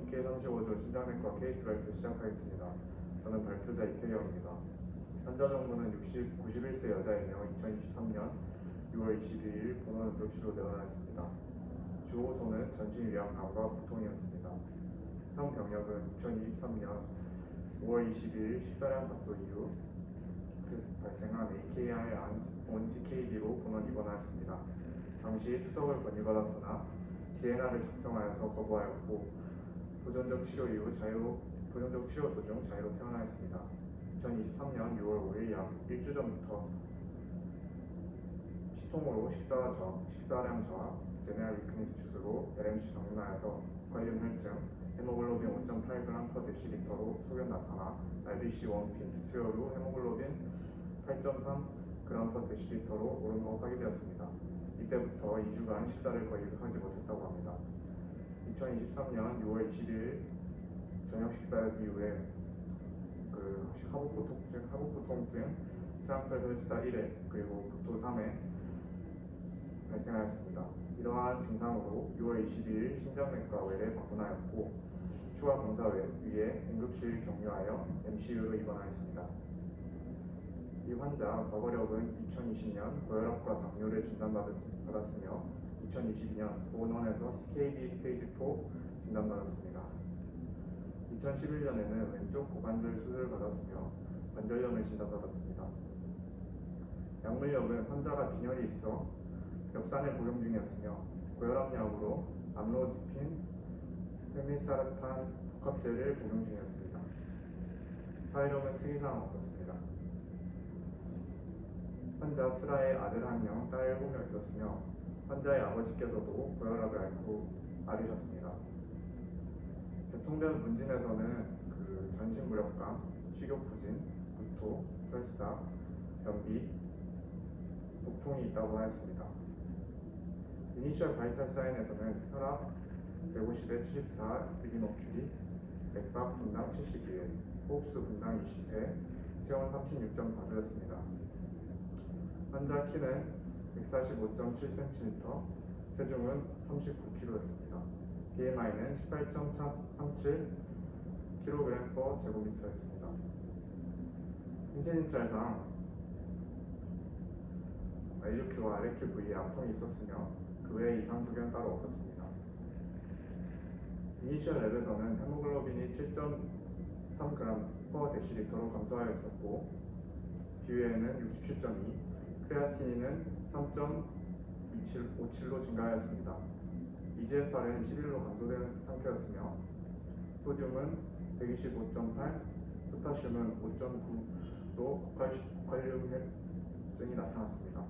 BK35조 신장내과 케이스 발표 시작하겠습니다. 저는 발표자 이태경입니다. 환자 정보는 60, 91세 여자이며 2023년 6월 22일 본원 응급실로 내원하였습니다. 주호소는 전신위압감과 부통이었습니다. 현 병력은 2023년 5월 22일 식사량 각도 이후 발생한 AKI 온 CKD로 본원 입원하였습니다. 당시 투석을 권유받았으나 DNR을 작성하여서 거부하였고 보존적 치료 이후 자유 보존적 치료 도중 자유로 퇴원하였습니다. 2023년 6월 5일 약 일주 전부터 치통으로 식사와 저, 식사량 저하, 제네랄 위크니스 주스로 LMC 방문하여서 관련 혈증, 헤모글로빈 5.8g per 데시리터로 소견 나타나 RBC 원핀트 수혈 후 헤모글로빈 8.3g per 데시리터로 오른 거 확인되었습니다. 이때부터 2주간 식사를 거의 하지 못했다고 합니다. 2023년 6월 20일 저녁 식사 이후에 그 하복부 통증, 하복부 통증, 트랑스 혈사 1회 그리고 국토 3회 발생하였습니다. 이러한 증상으로 6월 22일 신장내과 외래 방문하였고 추가 검사 위에 응급실 격려하여 MCU로 입원하였습니다. 이 환자 과거력은 2020년 고혈압과 당뇨를 진단받았으며 2022년 보건원에서 CKD 스테이지 4 진단받았습니다. 2011년에는 왼쪽 고관절 수술을 받았으며 관절염을 진단받았습니다. 약물력은 환자가 빈혈이 있어 엽산을 복용 중이었으며 고혈압약으로 암로디핀, 페미사르탄 복합제를 복용 중이었습니다. 파이럼은 특이사항 없었습니다. 환자 슬라의 아들 한 명, 딸 7명 있었으며 환자의 아버지께서도 고혈압을 앓고 앓으셨습니다. 교통변 문진에서는 그 전신 무력감, 식욕부진, 구토, 설사, 변비, 복통이 있다고 하였습니다. 이니셜 바이탈 사인에서는 혈압 150에 74 미리머큐리, 맥박 분당 71, 호흡수 분당 20회, 체온 36.4도였습니다. 환자 키는 145.7cm, 체중은 39kg였습니다. BMI는 18.37 kg per 제곱미터였습니다. 신체인찰상 LQ와 RQV에 암통이 있었으며 그 외에 이상 소견 따로 없었습니다. 이니셜 랩에서는 헤모글로빈이 7.3g per 데시리터로 감소하였었고 비회에는 67.2, 크레아티닌은 3.57로 증가하였습니다. EGFR은 11로 감소된 상태였으며 소듐은 125.8, 포타슘은 5.9로 고칼륨증이 나타났습니다.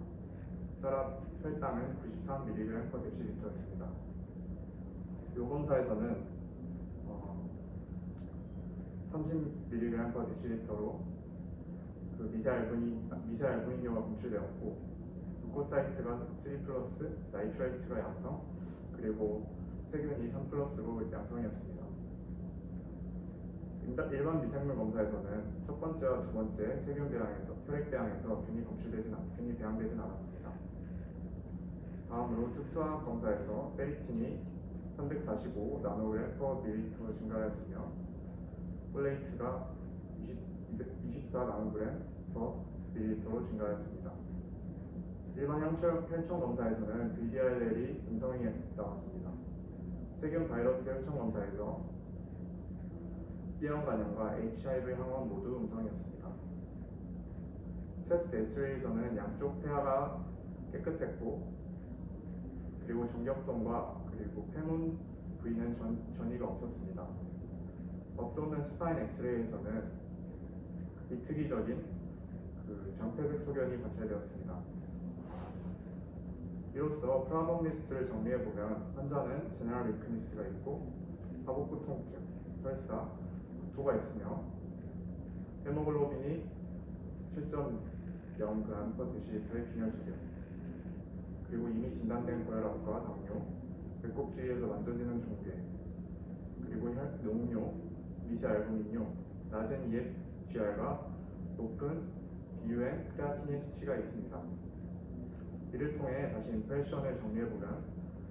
혈압, 혈당은 93mg per 데시리터였습니다. 요 검사에서는 어, 30mg per 데시리터로 그 미세알부닌 미세알부닌료가 검출되었고 루코사이트가 3 플러스, 나이트라이트가 양성, 그리고 세균이 3 플러스로 양성이었습니다. 일반- 미생물 검사에서는 첫 번째와 두 번째 세균 배양에서 혈액 배양에서 균이 검출되진 않, 균이 배양되진 않았습니다. 다음으로 특수화학 검사에서 페리틴이 345 나노그램 per 밀리리터로 증가하였으며 플레이트가 20, 24 나노그램 per 밀리리터로 증가하였습니다. 일반 혈청, 혈청 검사에서는 VDRL이 음성이 나왔습니다. 세균 바이러스 혈청 검사에서 B형 간염과 HIV 항원 모두 음성이었습니다. 테스트 X레이에서는 양쪽 폐하가 깨끗했고 그리고 정격동과 그리고 폐문 부위는 전, 전이가 없었습니다. 업도는 스파인 엑스레이에서는 비특이적인 그 전폐색 소견이 관찰되었습니다. 이로써 프라본 리스트를 정리해 보면 환자는 제네럴 위크니스가 있고 하복부 통증, 설사, 구토가 있으며 헤모글로빈이 7.0g per 데시리터의 균열 소견 그리고 이미 진단된 고혈압과 당뇨, 배꼽 주위에서 만져지는 종괴, 그리고 혈, 농뇨, 미세 알부민뇨, 낮은 EFGR과 높은 비유행 크레아티닌 수치가 있습니다. 이를 통해 다시 임프레션을 정리해보면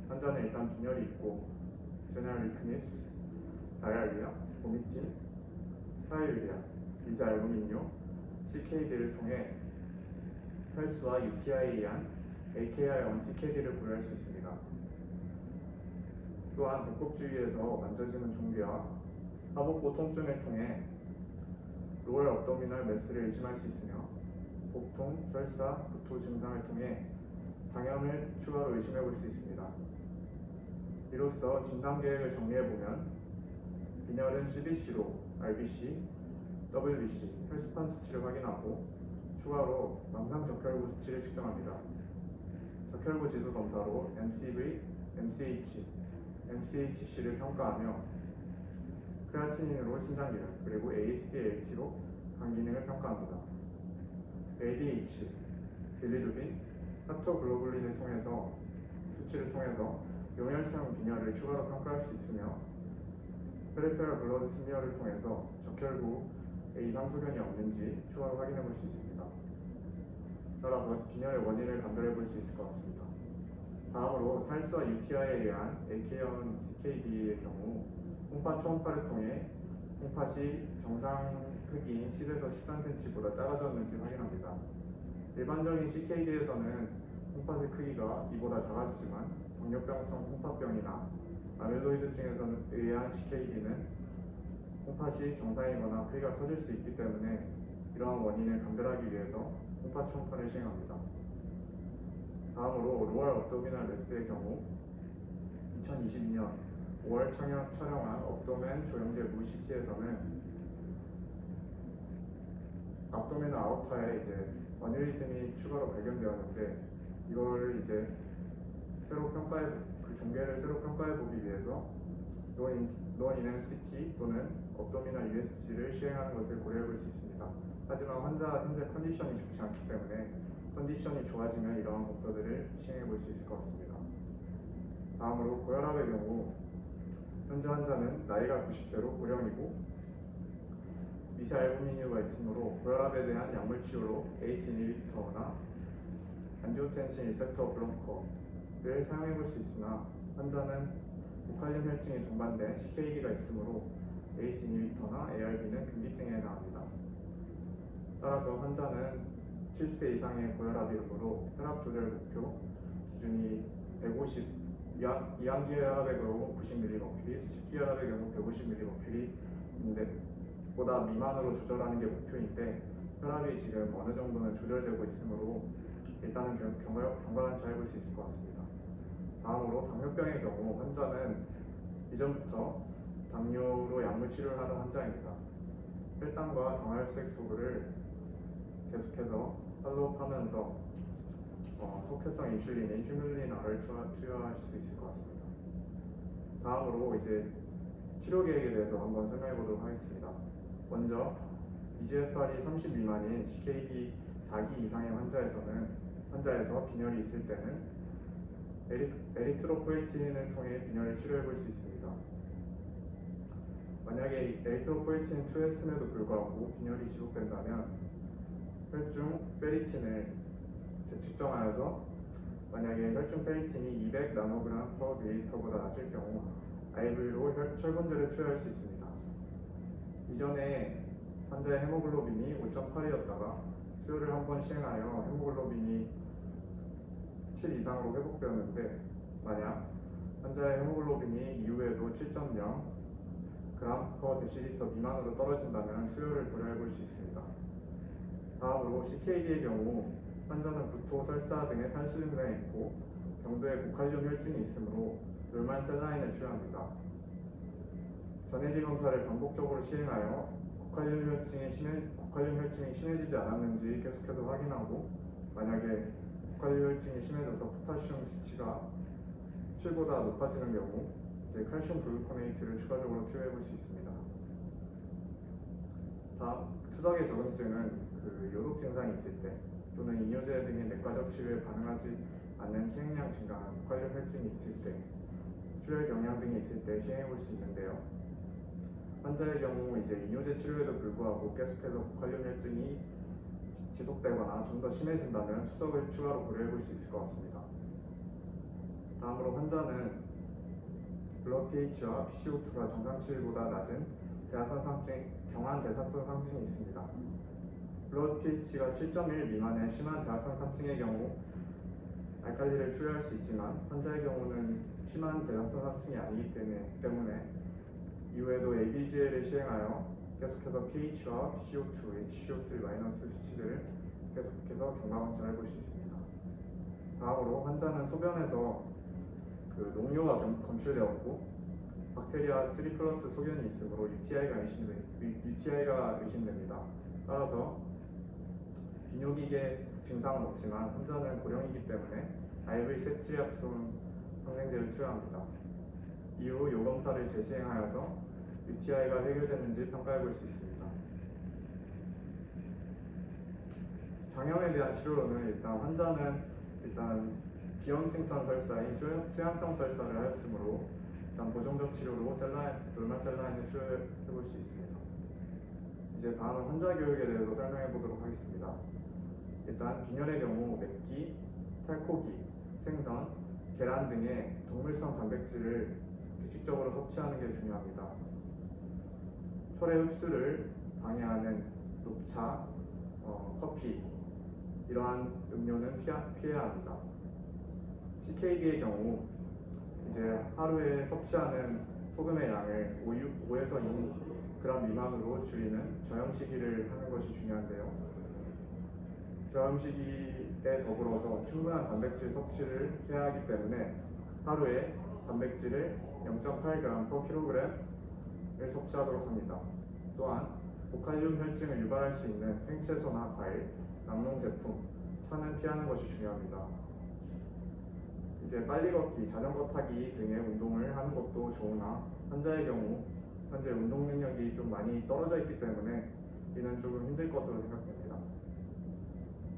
환자는 일단 빈혈이 있고 제네럴 위크니스, 다이알리아, 보미틴, 파이유리아, 비자알루미늄, CKD를 통해 혈수와 UTI에 의한 AKI-1 CKD를 고려할 수 있습니다. 또한 배꼽 주위에서 만져지는 종괴와 하복부 통증을 통해 로얼 업도미널 매스를 의심할 수 있으며 복통, 설사, 구토 증상을 통해 장염을 추가로 의심해 볼 수 있습니다. 이로써 진단 계획을 정리해 보면 빈혈은 CBC로 RBC, WBC, 혈수판 수치를 확인하고 추가로 망상 적혈구 수치를 측정합니다. 적혈구 지수 검사로 MCV, MCH, MCHC를 평가하며 크레아티닌으로 신장 기능 그리고 AST-ALT로 간 기능을 평가합니다. ADH, 빌리루빈, 하토글로불린을 통해서 수치를 통해서 용혈성 빈혈을 추가로 평가할 수 있으며 페리페럴 블러드 스미어를 통해서 적혈구에 이상 소견이 없는지 추가로 확인해 볼 수 있습니다. 따라서 빈혈의 원인을 감별해 볼 수 있을 것 같습니다. 다음으로 탈수와 UTI에 의한 AK원 CKD의 경우 홍파 초음파를 통해 홍팥이 정상 크기인 10에서 13cm보다 작아졌는지 확인합니다. 일반적인 CKD에서는 홍팥의 크기가 이보다 작아지지만 당뇨병성 홍파병이나 아밀로이드증에 의한 CKD는 홍팥이 정상이거나 크기가 커질 수 있기 때문에 이러한 원인을 감별하기 위해서 홍파 초음파를 시행합니다. 다음으로 로얼 업도미널 매스의 경우 2022년 5월 촬영, 촬영한 업도맨 조영제 무CT에서는 압도멘 아우터에 이제 어뉴리즘이 추가로 발견되었는데 이걸 이제 새로 평가해 그 종괴를 새로 평가해 보기 위해서 CT 또는 업도미널 USG를 시행하는 것을 고려해 볼 수 있습니다. 하지만 환자 현재 컨디션이 좋지 않기 때문에 컨디션이 좋아지면 이러한 검사들을 시행해 볼 수 있을 것 같습니다. 다음으로 고혈압의 경우 현재 환자는 나이가 90세로 고령이고 미세알부미늄가 있으므로 고혈압에 대한 약물 치료로 ACE 이니비터나 안지오텐신 리셉터 블로커를 사용해 볼 수 있으나 환자는 고칼륨 혈증이 동반된 CKD가 있으므로 ACE 이니비터나 ARB는 금기증에 해당합니다. 따라서 환자는 70세 이상의 고혈압이므로 혈압 조절 목표 기준이 150 이항, 이항기 혈압의 경우 90mHg, 수축기 혈압의 경우 150mHg인데 보다 미만으로 조절하는 게 목표인데 혈압이 지금 어느 정도는 조절되고 있으므로 일단은 경- 경과, 경과관치 해볼 수 있을 것 같습니다. 다음으로 당뇨병의 경우 환자는 이전부터 당뇨로 약물 치료를 하던 환자입니다. 혈당과 당화혈색 소를 계속해서 팔로우하면서 어, 속혈성 인슐린인 휴뮬린아를 투여할 수 있을 것 같습니다. 다음으로 이제 치료 계획에 대해서 한번 설명해 보도록 하겠습니다. 먼저 EGFR이 30 미만인 CKD 4기 이상의 환자에서는 환자에서 빈혈이 있을 때는 에리, 에리트로포에틴을 통해 빈혈을 치료해 볼 수 있습니다. 만약에 에리트로포에틴을 투여했음에도 불구하고 빈혈이 지속된다면 혈중 페리틴을 측정하여서 만약에 혈중 페리틴이 200 나노그램 퍼 밀리터보다 낮을 경우 IV로 철분제를 투여할 수 있습니다. 이전에 환자의 헤모글로빈이 5.8이었다가 수요를 한 번 시행하여 헤모글로빈이 7 이상으로 회복되었는데 만약 환자의 헤모글로빈이 이후에도 7.0 그램 퍼 데시리터 미만으로 떨어진다면 수요를 고려해 볼 수 있습니다. 다음으로 CKD의 경우 환자는 구토, 설사 등의 탈수 증상이 있고 경도에 고칼륨 혈증이 있으므로 노말 셀라인을 투여합니다. 전해질 검사를 반복적으로 시행하여 고칼륨 혈증이 심해, 고칼륨 혈증이 심해지지 않았는지 계속해서 확인하고 만약에 고칼륨 혈증이 심해져서 포타시움 수치가 7보다 높아지는 경우 이제 칼슘 글루코네이트를 추가적으로 투여해 볼 수 있습니다. 다음 투석의 적응증은 그 요독 증상이 있을 때 또는 이뇨제 등의 내과적 치료에 반응하지 않는 시행량 증가나 고칼륨 혈증이 있을 때 출혈 경향 등이 있을 때 시행해 볼 수 있는데요. 환자의 경우 이제 이뇨제 치료에도 불구하고 계속해서 고칼륨 혈증이 지속되거나 좀 더 심해진다면 투석을 추가로 고려해 볼 수 있을 것 같습니다. 다음으로 환자는 블러드 pH와 PCO2가 정상치보다 낮은 대하선 상층, 경한 대사성 상층이 있습니다. 블러드 pH가 7.1 미만의 심한 대하선 상층의 경우 알칼리를 투여할 수 있지만 환자의 경우는 심한 대사성 상층이 아니기 때문에, 때문에 이후에도 ABGL을 시행하여 계속해서 pH와 PCO2, HCO3 마이너스 수치들을 계속해서 경과 관찰해 볼 수 있습니다. 다음으로 환자는 소변에서 그 농료가 검- 검출되었고 박테리아 3 플러스 소견이 있으므로 UTI가 의심됩니다. 따라서 비뇨기계 증상은 없지만 환자는 고령이기 때문에 IV 세트리압손 항생제를 투여합니다. 이후 요검사를 재시행하여서 UTI가 해결됐는지 평가해 볼 수 있습니다. 장염에 대한 치료로는 일단 환자는 일단 비염증성 설사인 수양- 수양성 설사를 하였으므로 일단 보정적 치료로 셀라인, 놀마셀라인을 치료해 볼 수 있습니다. 이제 다음은 환자 교육에 대해서 설명해 보도록 하겠습니다. 일단 빈혈의 경우 맵기, 살코기, 생선, 계란 등의 동물성 단백질을 규칙적으로 섭취하는 게 중요합니다. 혈의 흡수를 방해하는 녹차, 어, 커피 이러한 음료는 피하, 피해야 합니다. CKD의 경우 이제 하루에 섭취하는 소금의 양을 5, 5에서 2g 미만으로 줄이는 저염식이를 하는 것이 중요한데요. 저염식이에 더불어서 충분한 단백질 섭취를 해야 하기 때문에 하루에 단백질을 0.8g per kg을 섭취하도록 합니다. 또한 고칼륨 혈증을 유발할 수 있는 생채소나 과일, 낙농 제품, 차는 피하는 것이 중요합니다. 이제 빨리 걷기, 자전거 타기 등의 운동을 하는 것도 좋으나 환자의 경우 현재 운동 능력이 좀 많이 떨어져 있기 때문에 이는 조금 힘들 것으로 생각됩니다.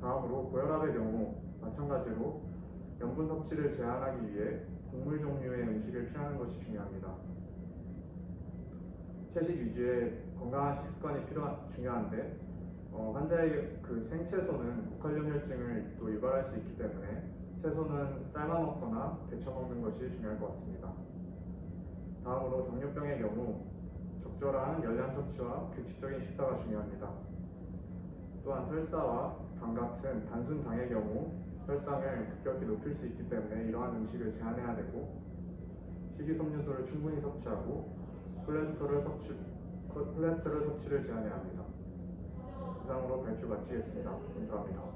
다음으로 고혈압의 경우 마찬가지로 염분 섭취를 제한하기 위해 곡물 종류의 음식을 피하는 것이 중요합니다. 채식 위주의 건강한 식습관이 필요한 중요한데 어, 환자의 그 생채소는 고칼륨 혈증을 또 유발할 수 있기 때문에 채소는 삶아 먹거나 데쳐 먹는 것이 중요할 것 같습니다. 다음으로 당뇨병의 경우 적절한 열량 섭취와 규칙적인 식사가 중요합니다. 또한 설사와 간 같은 단순 당의 경우 혈당을 급격히 높일 수 있기 때문에 이러한 음식을 제한해야 되고 식이섬유소를 충분히 섭취하고 콜레스테롤 섭취 콜레스테롤 섭취를 제한해야 합니다. 이상으로 발표 마치겠습니다. 감사합니다.